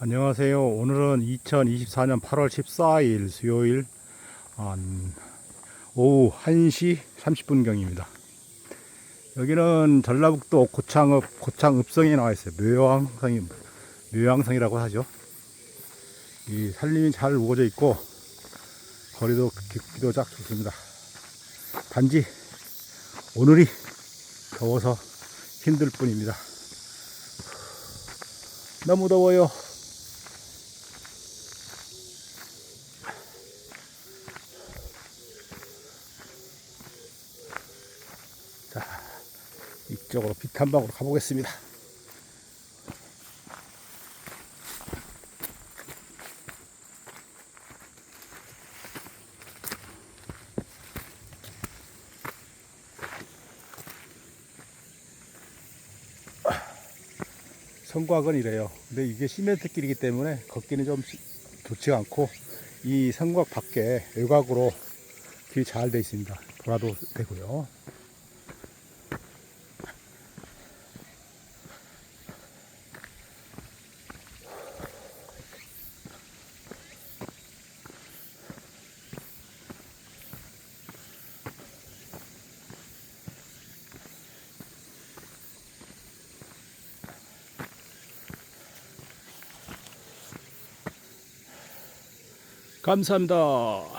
안녕하세요. 오늘은 2024년 8월 14일 수요일 한 오후 1시 30분경입니다. 여기는 전라북도 고창읍 고창읍성에 나와 있어요. 묘양성이 묘양성이라고 하죠. 이 산림이 잘 우거져 있고 거리도 깊기도 딱 좋습니다. 단지 오늘이 더워서 힘들 뿐입니다. 너무 더워요. 쪽으로 비탄방으로 가보겠습니다. 성곽은 이래요. 근데 이게 시멘트 길이기 때문에 걷기는 좀 시- 좋지가 않고 이 성곽 밖에 외곽으로 길이 잘 돼 있습니다. 돌아도 되고요. 감사합니다.